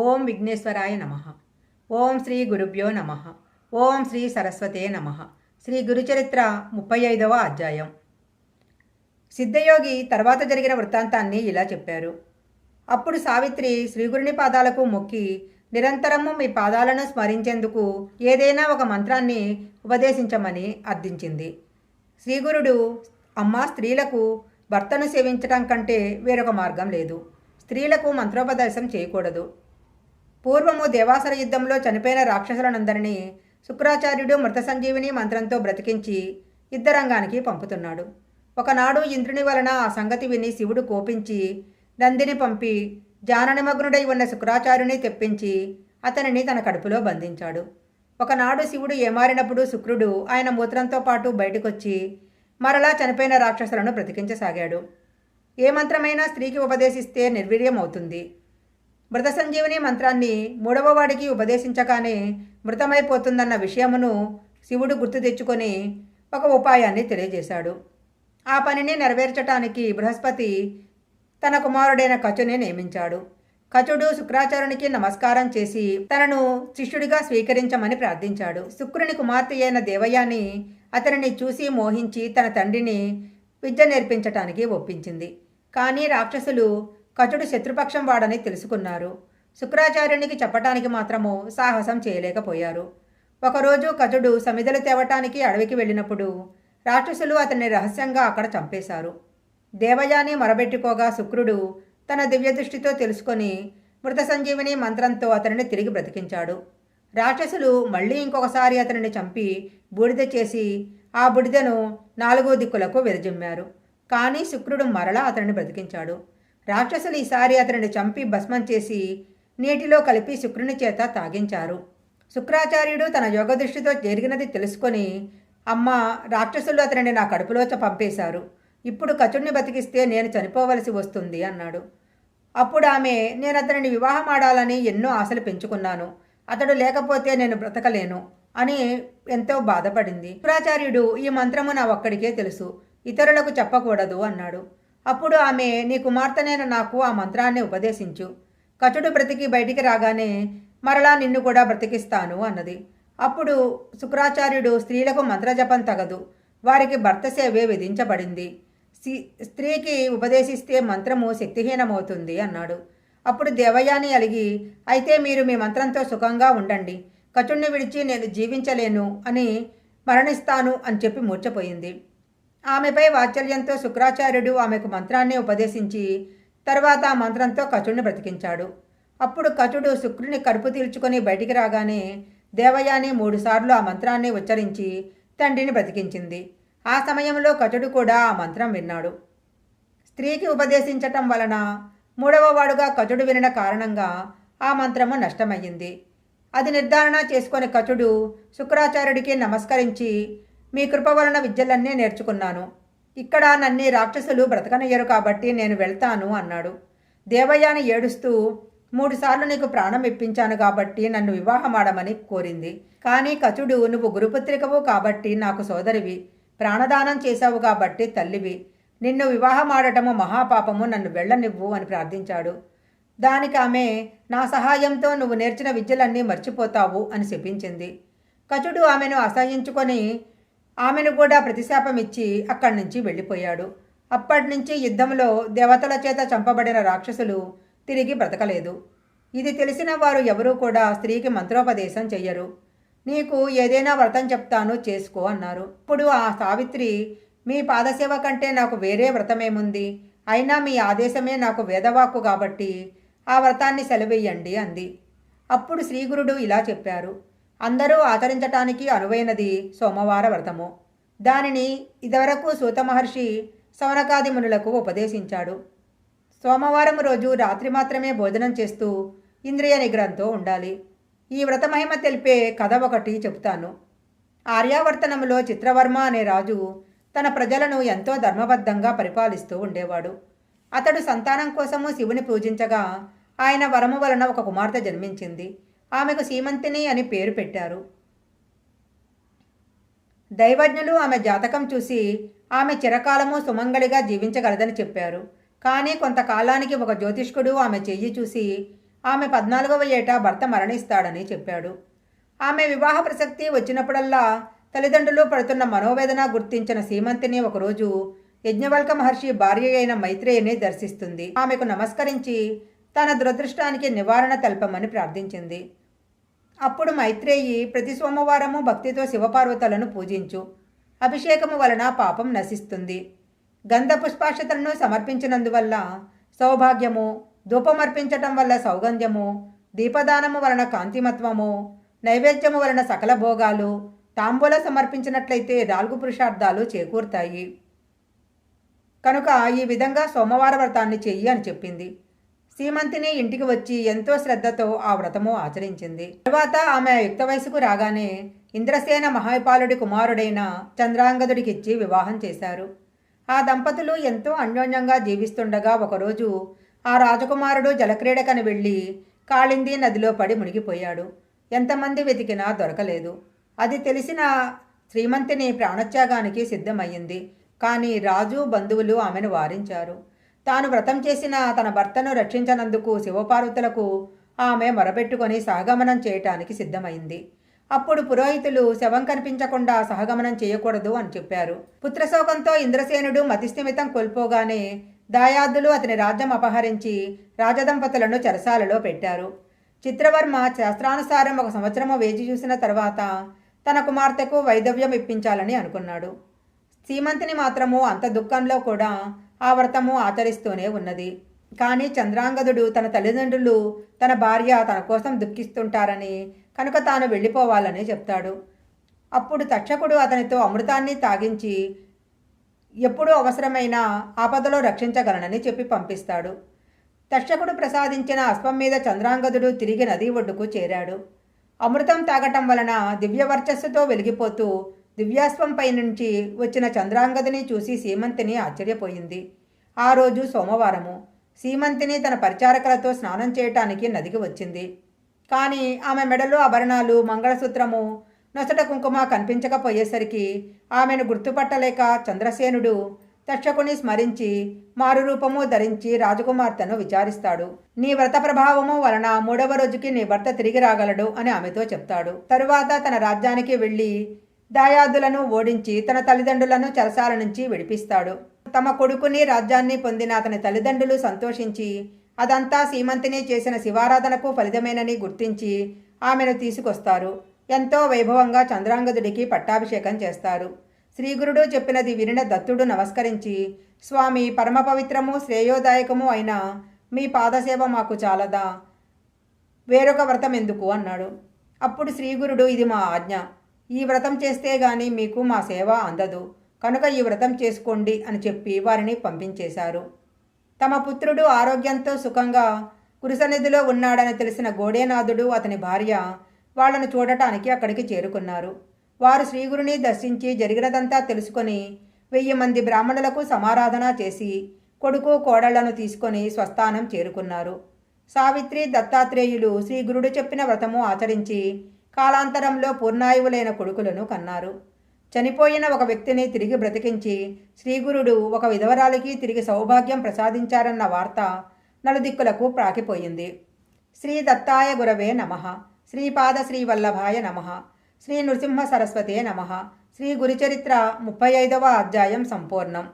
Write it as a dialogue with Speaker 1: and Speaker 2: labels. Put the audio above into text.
Speaker 1: ఓం విఘ్నేశ్వరాయ నమ. ఓం శ్రీ గురుభ్యో నమ. ఓం శ్రీ సరస్వతే నమ. శ్రీ గురుచరిత్ర ముప్పై ఐదవ అధ్యాయం. సిద్ధయోగి తర్వాత జరిగిన వృత్తాంతాన్ని ఇలా చెప్పారు. అప్పుడు సావిత్రి శ్రీగురుని పాదాలకు మొక్కి నిరంతరము మీ పాదాలను స్మరించేందుకు ఏదైనా ఒక మంత్రాన్ని ఉపదేశించమని అర్థించింది. శ్రీగురుడు అమ్మ స్త్రీలకు భర్తను సేవించటం కంటే వేరొక మార్గం లేదు. స్త్రీలకు మంత్రోపదేశం చేయకూడదు. పూర్వము దేవాసర యుద్ధంలో చనిపోయిన రాక్షసులనందరినీ శుక్రాచార్యుడు మృత సంజీవిని మంత్రంతో బ్రతికించి యుద్ధరంగానికి పంపుతున్నాడు. ఒకనాడు ఇంద్రుని వలన ఆ సంగతి విని శివుడు కోపించి నందిని పంపి జాననిమగ్నుడై ఉన్న శుక్రాచార్యుని తెప్పించి అతనిని తన కడుపులో బంధించాడు. ఒకనాడు శివుడు ఏమారినప్పుడు శుక్రుడు ఆయన మూత్రంతో పాటు బయటకొచ్చి మరలా చనిపోయిన రాక్షసులను బ్రతికించసాగాడు. ఏ మంత్రమైనా స్త్రీకి ఉపదేశిస్తే నిర్వీర్యం అవుతుంది మృత సంజీవని మంత్రాన్ని మూడవ వాడికి ఉపదేశించగానే మృతమైపోతుందన్న విషయమును శివుడు గుర్తు తెచ్చుకొని ఒక ఉపాయాన్ని తెలియజేశాడు. ఆ పనిని నెరవేర్చటానికి బృహస్పతి తన కుమారుడైన కచుని నియమించాడు. కచుడు శుక్రాచార్యునికి నమస్కారం చేసి తనను శిష్యుడిగా స్వీకరించమని ప్రార్థించాడు. శుక్రుని కుమార్తె అయిన దేవయాని అతనిని చూసి మోహించి తన తండ్రిని విద్య నేర్పించటానికి ఒప్పించింది. కానీ రాక్షసులు కచుడు శత్రుపక్షం వాడని తెలుసుకున్నారు. శుక్రాచార్యునికి చెప్పటానికి మాత్రము సాహసం చేయలేకపోయారు. ఒకరోజు కచుడు సమిధలు తేవటానికి అడవికి వెళ్ళినప్పుడు రాక్షసులు అతన్ని రహస్యంగా అక్కడ చంపేశారు. దేవయాని మొరబెట్టుకోగా శుక్రుడు తన దివ్యదృష్టితో తెలుసుకొని మృత సంజీవిని మంత్రంతో అతనిని తిరిగి బ్రతికించాడు. రాక్షసులు మళ్ళీ ఇంకొకసారి అతనిని చంపి బూడిద చేసి ఆ బుడిదను నాలుగో దిక్కులకు విరజిమ్మారు. కానీ శుక్రుడు మరలా అతనిని బ్రతికించాడు. రాక్షసులు ఈసారి అతనిని చంపి భస్మం చేసి నీటిలో కలిపి శుక్రుని చేత తాగించారు. శుక్రాచార్యుడు తన యోగ దృష్టితో జరిగినది తెలుసుకొని అమ్మ రాక్షసులు అతనిని నా కడుపులో పంపేశారు. ఇప్పుడు కచుడిని బతికిస్తే నేను చనిపోవలసి వస్తుంది అన్నాడు. అప్పుడు ఆమె నేను అతనిని వివాహం ఆడాలని ఎన్నో ఆశలు పెంచుకున్నాను. అతడు లేకపోతే నేను బ్రతకలేను అని ఎంతో బాధపడింది. శుక్రాచార్యుడు ఈ మంత్రము నా ఒక్కడికే తెలుసు. ఇతరులకు చెప్పకూడదు అన్నాడు. అప్పుడు ఆమె నీ కుమార్తెనైన నాకు ఆ మంత్రాన్ని ఉపదేశించు. కచుడు బ్రతికి బయటికి రాగానే మరలా నిన్ను కూడా బ్రతికిస్తాను అన్నది. అప్పుడు శుక్రాచార్యుడు స్త్రీలకు మంత్రజపం తగదు. వారికి భర్త సేవే విధించబడింది. స్త్రీకి ఉపదేశిస్తే మంత్రము శక్తిహీనమవుతుంది అన్నాడు. అప్పుడు దేవయాని అలిగి అయితే మీరు మీ మంత్రంతో సుఖంగా ఉండండి. కచుణ్ణి విడిచి నేను జీవించలేను అని మరణిస్తాను అని చెప్పి మూర్చపోయింది ఆమెపై వాత్సల్యంతో శుక్రాచార్యుడు ఆమెకు మంత్రాన్ని ఉపదేశించి తర్వాత ఆ మంత్రంతో కచుడిని బ్రతికించాడు. అప్పుడు కచుడు శుక్రుని కడుపు తీల్చుకొని బయటికి రాగానే దేవయాని మూడుసార్లు ఆ మంత్రాన్ని ఉచ్చరించి తండ్రిని బ్రతికించింది. ఆ సమయంలో కచుడు కూడా ఆ మంత్రం విన్నాడు. స్త్రీకి ఉపదేశించటం వలన మూడవ వాడుగా కచుడు వినిన కారణంగా ఆ మంత్రము నష్టమయ్యింది. అది నిర్ధారణ చేసుకుని కచుడు శుక్రాచార్యుడికి నమస్కరించి మీ కృప వలన విద్యలన్నీ నేర్చుకున్నాను. ఇక్కడ నన్ని రాక్షసులు బ్రతకనయ్యరు కాబట్టి నేను వెళ్తాను అన్నాడు. దేవయ్యాని ఏడుస్తూ మూడుసార్లు నీకు ప్రాణం ఇప్పించాను కాబట్టి నన్ను వివాహమాడమని కోరింది. కానీ కచుడు నువ్వు గురుపుత్రికవు కాబట్టి నాకు సోదరివి. ప్రాణదానం చేశావు కాబట్టి తల్లివి. నిన్ను వివాహమాడటము మహాపాపము నన్ను వెళ్ళనివ్వు అని ప్రార్థించాడు. దానికి ఆమె నా సహాయంతో నువ్వు నేర్చిన విద్యలన్నీ మర్చిపోతావు అని శపించింది. కచుడు ఆమెను అసహించుకొని ఆమెను కూడా ప్రతిశాపం ఇచ్చి అక్కడి నుంచి వెళ్ళిపోయాడు. అప్పటి నుంచి యుద్ధంలో దేవతల చేత చంపబడిన రాక్షసులు తిరిగి బ్రతకలేదు. ఇది తెలిసిన వారు ఎవరూ కూడా స్త్రీకి మంత్రోపదేశం చెయ్యరు. నీకు ఏదైనా వ్రతం చెప్తాను చేసుకో అన్నారు. ఇప్పుడు ఆ సావిత్రి మీ పాదసేవ కంటే నాకు వేరే వ్రతమేముంది? అయినా మీ ఆదేశమే నాకు వేదవాక్కు కాబట్టి ఆ వ్రతాన్ని సెలవేయండి అంది. అప్పుడు శ్రీగురుడు ఇలా చెప్పారు. అందరూ ఆచరించటానికి అనువైనది సోమవార వ్రతము. దానిని ఇదివరకు సూత మహర్షి సౌనకాది మునులకు ఉపదేశించాడు. సోమవారం రోజు రాత్రి మాత్రమే భోజనం చేస్తూ ఇంద్రియ నిగ్రహంతో ఉండాలి. ఈ వ్రతమహిమ తెలిపే కథ ఒకటి చెబుతాను. ఆర్యావర్తనంలో చిత్రవర్మ అనే రాజు తన ప్రజలను ఎంతో ధర్మబద్ధంగా పరిపాలిస్తూ ఉండేవాడు. అతడు సంతానం కోసము శివుని పూజించగా ఆయన వరము వలన ఒక కుమార్తె జన్మించింది. ఆమెకు సీమంతిని అని పేరు పెట్టారు. దైవజ్ఞులు ఆమె జాతకం చూసి ఆమె చిరకాలము సుమంగళిగా జీవించగలదని చెప్పారు. కానీ కొంతకాలానికి ఒక జ్యోతిష్కుడు ఆమె చెయ్యి చూసి ఆమె పద్నాలుగవ ఏట భర్త మరణిస్తాడని చెప్పాడు. ఆమె వివాహ ప్రసక్తి వచ్చినప్పుడల్లా తల్లిదండ్రులు పడుతున్న మనోవేదన గుర్తించిన సీమంతిని ఒకరోజు యజ్ఞవల్క మహర్షి భార్య అయిన మైత్రేయని దర్శిస్తుంది. ఆమెకు నమస్కరించి తన దురదృష్టానికి నివారణ తెలపమని ప్రార్థించింది. అప్పుడు మైత్రేయి ప్రతి సోమవారము భక్తితో శివపార్వతులను పూజించు. అభిషేకము వలన పాపం నశిస్తుంది. గంధ పుష్పాక్షతలను సమర్పించినందువల్ల సౌభాగ్యము ధూపమర్పించటం వల్ల సౌగంధ్యము దీపదానము వలన కాంతిమత్వము నైవేద్యము వలన సకల భోగాలు తాంబూల సమర్పించినట్లయితే నాలుగు పురుషార్థాలు చేకూరుతాయి. కనుక ఈ విధంగా సోమవార వ్రతాన్ని చెయ్యి అని చెప్పింది. సీమంతిని ఇంటికి వచ్చి ఎంతో శ్రద్ధతో ఆ వ్రతము ఆచరించింది. తర్వాత ఆమె యుక్త వయసుకు రాగానే ఇంద్రసేన మహాపాలుడి కుమారుడైన చంద్రాంగదుడికిచ్చి వివాహం చేశారు. ఆ దంపతులు ఎంతో అన్యోన్యంగా జీవిస్తుండగా ఒకరోజు ఆ రాజకుమారుడు జలక్రీడకని వెళ్ళి కాళింది నదిలో పడి మునిగిపోయాడు. ఎంతమంది వెతికినా దొరకలేదు. అది తెలిసిన శ్రీమంతిని ప్రాణత్యాగానికి సిద్ధమయ్యింది. కానీ రాజు బంధువులు ఆమెను వారించారు. తాను వ్రతం చేసిన తన భర్తను రక్షించనందుకు శివపార్వతులకు ఆమె మొరపెట్టుకొని సహగమనం చేయటానికి సిద్ధమైంది. అప్పుడు పురోహితులు శవం కనిపించకుండా సహగమనం చేయకూడదు అని చెప్పారు. పుత్రశోకంతో ఇంద్రసేనుడు మతిస్థిమితం కోల్పోగానే దాయాదులు అతని రాజ్యం అపహరించి రాజదంపతులను చెరసాలలో పెట్టారు. చిత్రవర్మ శాస్త్రానుసారం ఒక సంవత్సరము వేచి చూసిన తర్వాత తన కుమార్తెకు వైధవ్యం ఇప్పించాలని అనుకున్నాడు. సీమంతిని మాత్రము అంత దుఃఖంలో కూడా ఆ వ్రతము ఆచరిస్తూనే ఉన్నది. కానీ చంద్రాంగదుడు తన తల్లిదండ్రులు తన భార్య తన కోసం దుఃఖిస్తుంటారని కనుక తాను వెళ్ళిపోవాలని చెప్తాడు. అప్పుడు తక్షకుడు అతనితో అమృతాన్ని తాగించి ఎప్పుడూ అవసరమైన ఆపదలో రక్షించగలనని చెప్పి పంపిస్తాడు. తక్షకుడు ప్రసాదించిన అశ్వం మీద చంద్రాంగదుడు తిరిగి నది ఒడ్డుకు చేరాడు. అమృతం తాగటం వలన దివ్య వర్చస్సుతో వెలిగిపోతూ దివ్యాశ్వంపై నుంచి వచ్చిన చంద్రాంగదిని చూసి సీమంతిని ఆశ్చర్యపోయింది. ఆ రోజు సోమవారము సీమంతిని తన పరిచారకులతో స్నానం చేయటానికి నదికి వచ్చింది. కానీ ఆమె మెడలో ఆభరణాలు మంగళసూత్రము నొసట కుంకుమ కనిపించకపోయేసరికి ఆమెను గుర్తుపట్టలేక చంద్రసేనుడు తక్షకుని స్మరించి మారురూపము ధరించి రాజకుమార్తెను విచారిస్తాడు. నీ వ్రత ప్రభావము వలన మూడవ రోజుకి నీ భర్త తిరిగి రాగలడు అని ఆమెతో చెప్తాడు. తరువాత తన రాజ్యానికి వెళ్ళి దాయాదులను ఓడించి తన తల్లిదండ్రులను చెరసాల నుంచి విడిపిస్తాడు. తమ కొడుకుని రాజ్యాన్ని పొందిన అతని తల్లిదండ్రులు సంతోషించి అదంతా సీమంతిని చేసిన శివారాధనకు ఫలితమేనని గుర్తించి ఆమెను తీసుకొస్తారు. ఎంతో వైభవంగా చంద్రాంగదుడికి పట్టాభిషేకం చేస్తారు. శ్రీగురుడు చెప్పినది వినిన దత్తుడు నమస్కరించి స్వామి పరమ పవిత్రము శ్రేయోదాయకము అయిన మీ పాదసేవ మాకు చాలదా? వేరొక వ్రతం ఎందుకు అన్నాడు. అప్పుడు శ్రీగురుడు ఇది మా ఆజ్ఞ. ఈ వ్రతం చేస్తే గాని మీకు మా సేవ అందదు. కనుక ఈ వ్రతం చేసుకోండి అని చెప్పి వారిని పంపించేశారు. తమ పుత్రుడు ఆరోగ్యంతో సుఖంగా కురుసనిధిలో ఉన్నాడని తెలిసిన గోడేనాథుడు అతని భార్య వాళ్ళను చూడటానికి అక్కడికి చేరుకున్నారు. వారు శ్రీగురుని దర్శించి జరిగినదంతా తెలుసుకొని వెయ్యి మంది బ్రాహ్మణులకు సమారాధన చేసి కొడుకు కోడళ్ళను తీసుకొని స్వస్థానం చేరుకున్నారు. సావిత్రి దత్తాత్రేయులు శ్రీ గురుడు చెప్పిన వ్రతము ఆచరించి కాలాంతరంలో పూర్ణాయువులైన కొడుకులను కన్నారు. చనిపోయిన ఒక వ్యక్తిని తిరిగి బ్రతికించి శ్రీగురుడు ఒక విధవరాలికి తిరిగి సౌభాగ్యం ప్రసాదించారన్న వార్త నలుదిక్కులకు ప్రాకిపోయింది. శ్రీ దత్తాయ గురవే నమ. శ్రీపాద శ్రీవల్లభాయ నమ. శ్రీ నృసింహ సరస్వతే నమ. శ్రీ గురుచరిత్ర ముప్పై ఐదవ అధ్యాయం సంపూర్ణం.